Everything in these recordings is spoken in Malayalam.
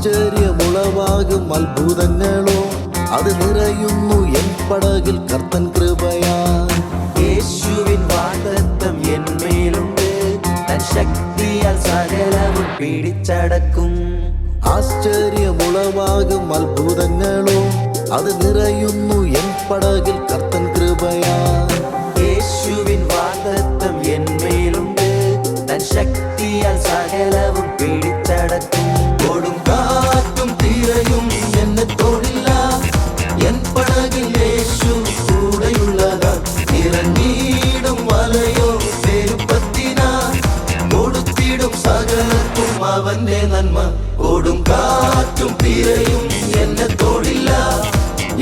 ആശ്ചര്യമുളവാകും അത്ഭുതങ്ങളോ. അത് നിറയുന്നു എൻ പടകിൽ കർത്തൻ കൃപയാ യേശുവിൻ വാഗ്ദത്തം എന്മേലുണ്ട് തൻ ശക്തിയാൽ സകലവും പിടിച്ചടക്കും. ആശ്ചര്യമുളവാകും അത്ഭുതങ്ങളോ. അത് നിറയുന്നു എൻ പടകിൽ കർത്തൻ കൃപയാ യേശുവിൻ അവന്റെ നന്മ. ഓടും കാറ്റും തീരയും. എന്നെ തോടില്ല.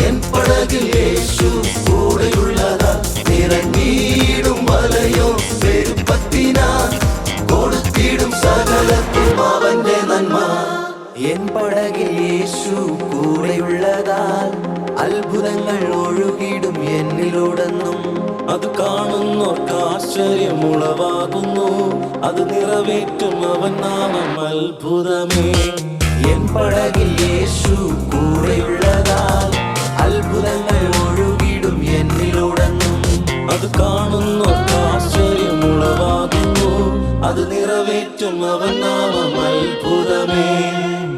എൻ പടകിൽ യേശു കൂടെയുള്ളതാ. നിറങ്ങീടും വലയോ പെരുപ്പത്തിനാ കൊടുത്തിടും സകലത്തും അവന്റെ നന്മ. എൻ പടകിൽ യേശു കൂടെയുള്ളതാൽ അത്ഭുതങ്ങൾ ഒഴുകിടും എന്നിലൂടെന്നും. അത് കാണുന്നോർക്ക് ആശ്ചര്യമുളവാകുന്നു. അത് നിറവേറ്റും അവൻ നാമം അത്ഭുതമേ. എൻ പടകിൽ യേശു കൂടെയുള്ളതാൽ അത്ഭുതങ്ങൾ ഒഴുകിടും എന്നിലുടങ്ങും. അത് കാണുന്നോർക്ക് ആശ്ചര്യമുളവാകുന്നു. അത് നിറവേറ്റും അവൻ നാമം അത്ഭുതമേ.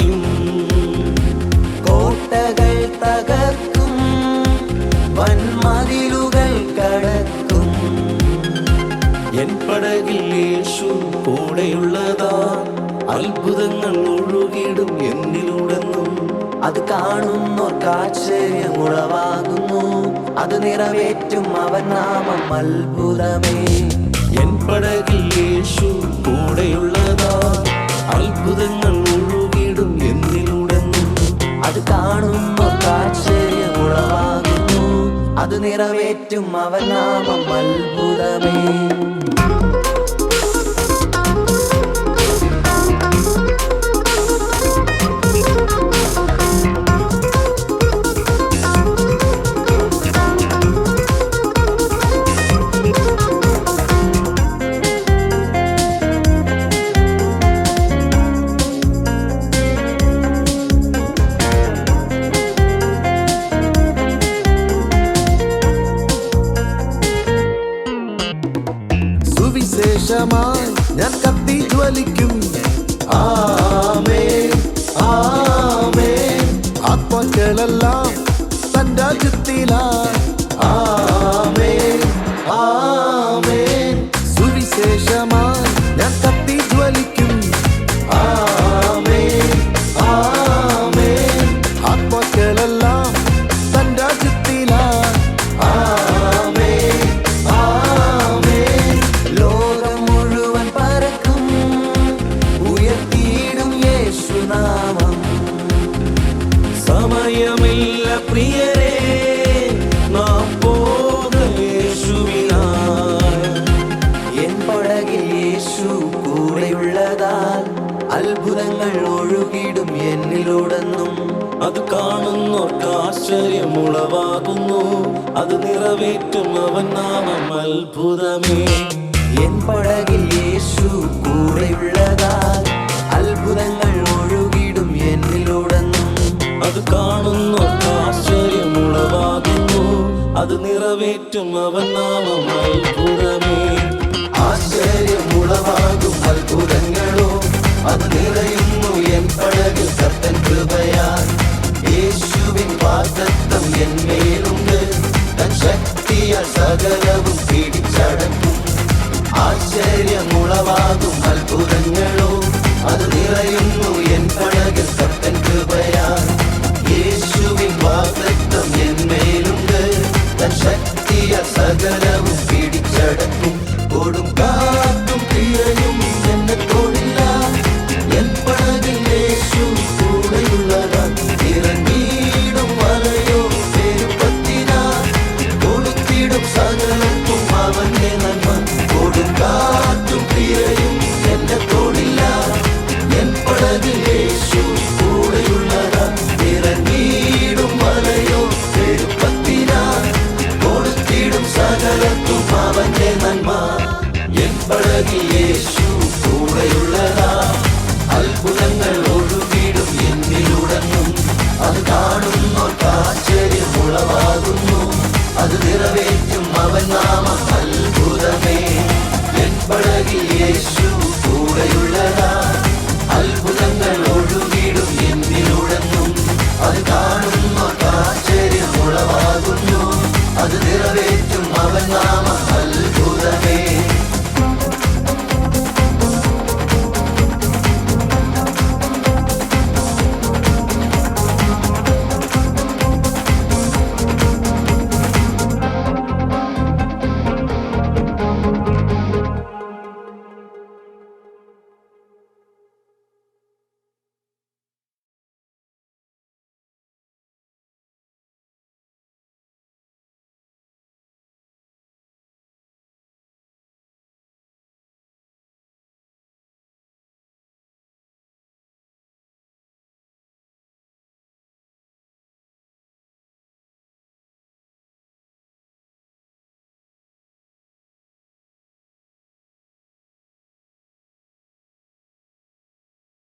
പടകിൽ യേശു കൂടെയുള്ളതാ. അത്ഭുതങ്ങൾ ഒഴുകിടും എന്നിലൂടെന്നും. അത് കാണുന്നോർക്ക് ആശ്ചര്യമുളവാകുന്നു അത് നിറവേറ്റും അവൻ നാമം അത്ഭുതമേ. എൻ പടകിൽ യേശു കൂടെയുള്ളതാ. അത്ഭുതങ്ങൾ ഒഴുകിടും എന്നിലൂടെന്നും. അത് കാണുന്നോർക്ക് ആശ്ചര്യമുളവാകുന്നു അത് നിറവേറ്റും അവൻ നാമം അത്ഭുതമേ. സുവിശേഷമായി ഞാൻ കത്തി ജ്വലിക്കും. ആത്മാക്കളെല്ലാം തൻ രാജ്യത്തിലാ അത്ഭുതങ്ങൾ ഒഴുകിടും എന്നിലൂടെന്നും. അത് കാണുന്നോർക്ക് ആശ്ചര്യമുളവാകുന്നു അത് നിറവേറ്റും അവൻ നാമം അത്ഭുതമേ. എൻ പടകിൽ യേശു കൂടെയുള്ളതാൽ അത്ഭുതങ്ങൾ ഒഴുകിടും എന്നിലൂടെന്നും. അത് കാണുന്നോർക്ക് ആശ്ചര്യമുളവാകുന്നു അത് നിറവേറ്റും അവൻ നാമം അത്ഭുതമേ. ആശ്ചര്യമുളവാകും അത്ഭുതങ്ങളോ അത് നിറയുന്നു എൻ പഴകിൽ സത്തൻ കൃപയാൽ. യേശുവിൻ വാഗ്ദത്തം എന്മേലുണ്ട് തൻ ശക്തിയാൽ സകലവും പിടിച്ചടക്കും. ആശ്ചര്യമുളവാകും അത്ഭുതങ്ങളോ. അത് നിറയുന്നു എൻ പഴകിൽ കത്തൻ കൃപയാ യേശുവിൻ എൻ എന്മേലുണ്ട് തൻ ശക്തിയ സകലവും അത് നിറവേറ്റും അവൻ നാമം.